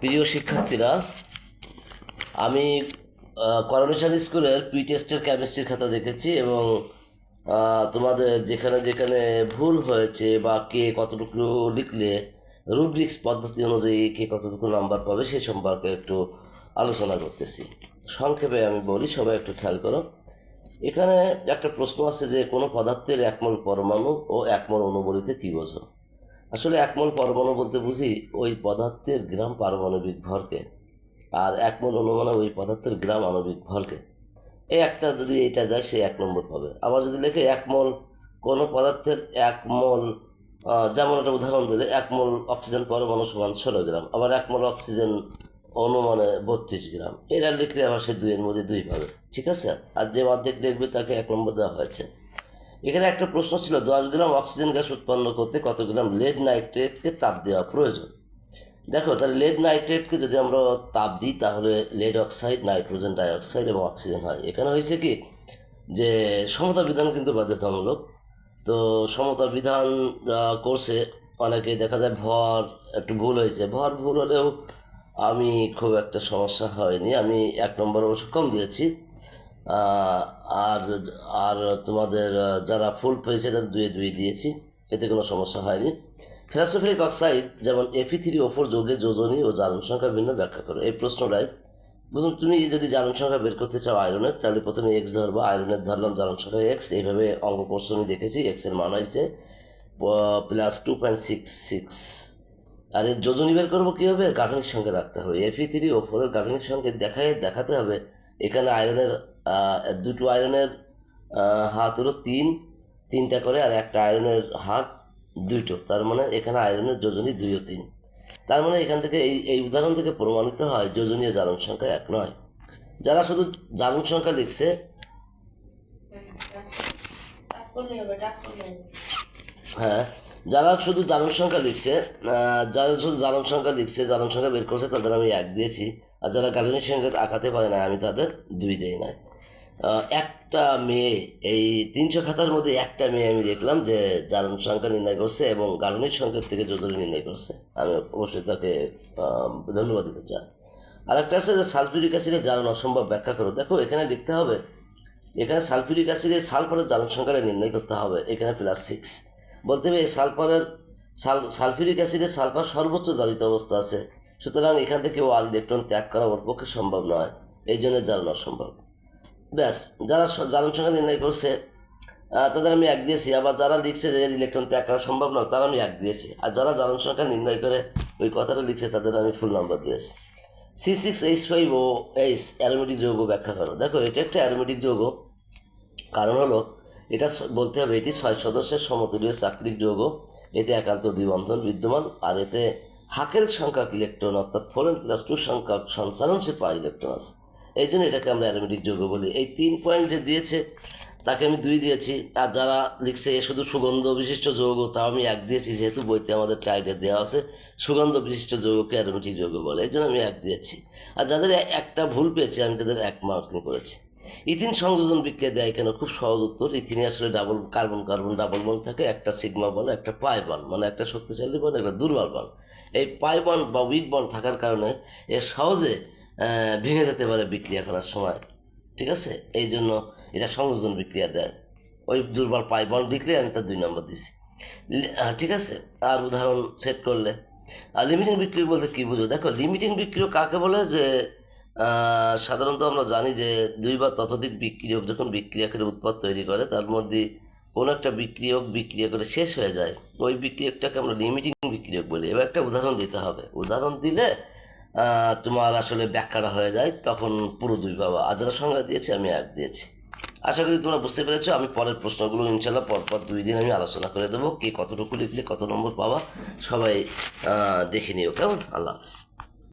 প্রিয় শিক্ষার্থীরা, আমি করোনেশন স্কুলের পি টেস্টের কেমিস্ট্রির খাতা দেখেছি এবং তোমাদের যেখানে যেখানে ভুল হয়েছে বা কে কতটুকু লিখলে রুব্রিক্স পদ্ধতি অনুযায়ী কে কতটুকু নাম্বার পাবে সেই সম্পর্কে একটু আলোচনা করতেছি। সংক্ষেপে আমি বলি, সবাই একটু খেয়াল করো। এখানে একটা প্রশ্ন আছে যে, কোনো পদার্থের একমল পরমাণু ও একমল অণু বলিতে কী বোঝো? আসলে একমল পরমাণু বলতে বুঝি ওই পদার্থের গ্রাম পারমাণবিক ভরকে। আর একমল অণু মানে ওই পদার্থের গ্রাম আণবিক ভরকে। এই একটা যদি এইটা দেয় সে এক নম্বর পাবে। আবার যদি লেখে একমল কোনো পদার্থের একমল যেমন একটা উদাহরণ দিলে একমল অক্সিজেন পরমাণু সমান ষোলো গ্রাম, আবার একমল অক্সিজেন অণু মানে বত্রিশ গ্রাম। এটা লিখলে আবার সে দুইয়ের মধ্যে দুই পাবে। ঠিক আছে? আর যে অর্ধেক লিখবে, তাকে এক নম্বর দেওয়া হয়েছে। এখানে একটা প্রশ্ন ছিল, দশ গ্রাম অক্সিজেন গ্যাস উৎপন্ন করতে কত গ্রাম লেড নাইট্রেটকে তাপ দেওয়া প্রয়োজন? দেখো, তাহলে লেড নাইট্রেটকে যদি আমরা তাপ দিই, তাহলে লেড অক্সাইড নাইট্রোজেন ডাইঅক্সাইড এবং অক্সিজেন হয়। এখানে হয়েছে কি যে, সমতা বিধান কিন্তু বাধ্যতামূলক। তো সমতা বিধান করছে অনেকে দেখা যায় ভর, একটু ভুল হয়েছে। ভর ভুল হলেও আমি খুব একটা সমস্যা হয়নি। আমি এক নম্বর অবশ্য কম দিয়েছি। আর আর তোমাদের যারা ফুল পেয়েছে তাদের দুয়ে দুই দিয়েছি, এতে কোনো সমস্যা হয়নি। ফেরাসোফিক অক্সাইড যেমন এফি থ্রি ওফোর যোগে যোজনী ও জারণ সংখ্যা ভিন্ন ব্যাখ্যা করো। এই প্রশ্নটাই প্রথম তুমি যদি জারণ সংখ্যা বের করতে চাও আয়রনের তাহলে প্রথমে এক্স ধরবা আয়রনের ধরলাম, জারণ সংখ্যা এক্স এইভাবে অঙ্ক কোর্স আমি দেখেছি এক্সের মান হয়েছে plus two point six six আর এর যোজনী বের করব কীভাবে গাঠনিক সংখ্যা রাখতে হবে। এফি থ্রি ও গাঠনিক সংখ্যা দেখায়, দেখাতে হবে, এখানে আয়রনের দুটো আয়রনের হাত হলো তিন, তিনটা করে, আর একটা আয়রনের হাত দুইটো। তার মানে এখানে আয়রনের যোজনী দুই ও তিন। তার মানে এখান থেকে এই এই উদাহরণ থেকে প্রমাণিত হয় যোজনীয় জারণ সংখ্যা এক নয়। যারা শুধু জারণ সংখ্যা লিখছে হ্যাঁ যারা শুধু জারণ সংখ্যা লিখছে যারা শুধু জারণ সংখ্যা লিখছে জারণ সংখ্যা বের করছে, তাদের আমি এক দিয়েছি। আর যারা গাঠনিক সংখ্যা আঁকাতে পারে না আমি তাদের দুই দেই নাই। একটা মেয়ে, এই তিনশো খাতার মধ্যে একটা মেয়ে আমি দেখলাম যে জারণ সংখ্যা নির্ণয় করছে এবং গাঠনিক সংখ্যার থেকে যোজনী নির্ণয় করছে। আমি অবশ্যই তাকে ধন্যবাদ দিতে চাই। আর একটা আছে যে সালফিউরিক অ্যাসিডের জারণ অসম্ভব ব্যাখ্যা করো। দেখো, এখানে লিখতে হবে, এখানে সালফিউরিক অ্যাসিডের সালফারের জারণ সংখ্যাটা নির্ণয় করতে হবে, এখানে প্লাস সিক্স বলতে হবে এই সালফারের, সাল, সালফিউরিক অ্যাসিডের সালফার সর্বোচ্চ জারিত অবস্থা আছে, সুতরাং এখান থেকে ওয়াল ইলেকট্রন ত্যাগ করা ওর পক্ষে সম্ভব নয়, এই জন্য জারণ অসম্ভব। ব্যাস, যারা জারণ সংখ্যা নির্ণয় করছে তাদের আমি এক দিয়েছি, আবার যারা লিখছে যে ইলেকট্রন ত্যাগ করা সম্ভব নয়, তারা আমি এক দিয়েছি। আর যারা জারণ সংখ্যা নির্ণয় করে ওই কথাটা লিখছে, তাদের আমি ফুল নাম্বার দিয়েছি। C six H five O H aromatic যৌগ ব্যাখ্যা করো। দেখো, এটা একটা অ্যারোমেটিক যৌগ। কারণ হলো, এটা বলতে হবে, এটি ছয় সদস্যের সমতুলীয় চাকরিক যৌগ। এতে একান্ত দ্বিবন্ধন বিদ্যমান, আর এতে হাকেল সংখ্যক ইলেকট্রন অর্থাৎ ফোর এন প্লাস টু সংখ্যক সঞ্চালনশীল পাওয়া ইলেকট্রন আছে। এই জন্য এটাকে আমরা অ্যারোমেটিক যৌগ বলি। এই তিন পয়েন্ট যে দিয়েছে, তাকে আমি দুই দিয়েছি। আর যারা লিখছে এ শুধু সুগন্ধ বিশিষ্ট যৌগ, তাও আমি এক দিয়েছি, যেহেতু বইতে আমাদের টাইটে দেওয়া আছে, সুগন্ধ বিশিষ্ট যৌগকে অ্যারোমেটিক যৌগ বলে। এই জন্য আমি এক দিয়েছি। আর যাদের একটা ভুল পেয়েছে, আমি তাদের এক মার্কিং করেছি। ইথিন সংযোজন বিক্রিয়া দেয় কেন? খুব সহজ উত্তর। ইথিনে আসলে ডাবল কার্বন কার্বন ডাবল বন থাকে। একটা সিগমা বন একটা পাই বন মানে একটা শক্তিশালী বন একটা দুর্বল বন এই পাই বন বা উইক বন থাকার কারণে এ সহজে ভেঙে যেতে পারে বিক্রিয়া করার সময়, ঠিক আছে? এই জন্য এটা সংযোজন বিক্রিয়া দেয়। ওই দুর্বল পাই বন লিখলে আমি তার দুই নম্বর দিছি। ঠিক আছে? আর উদাহরণ সেট করলে। আর লিমিটিং বিক্রিয় বলতে কী বুঝো? দেখো লিমিটিং বিক্রিয় কাকে বলে? যে সাধারণত আমরা জানি যে, দুই বা ততোধিক বিক্রিয়ক যখন বিক্রিয়া করে উৎপাদ তৈরি করে, তার মধ্যে কোনো একটা বিক্রিয়ক বিক্রিয়া করে শেষ হয়ে যায়। ওই বিক্রিয়কটাকে আমরা লিমিটিং বিক্রিয়ক বলি। এবার একটা উদাহরণ দিতে হবে। উদাহরণ দিলে তোমার আসলে ব্যাখ্যাটা হয়ে যায়, তখন পুরো দুই বাবা, আর যারা সংজ্ঞা দিয়েছে, আমি এক দিয়েছি। আশা করি তোমরা বুঝতে পেরেছ, আমি পরের প্রশ্নগুলো ইনশাল্লাহ পরপর দুই দিন আমি আলোচনা করে দেবো, কে কতটুকু লিখলে কত নম্বর পাবা, সবাই দেখে নিও। কেমন? আল্লাহ হাফিজ।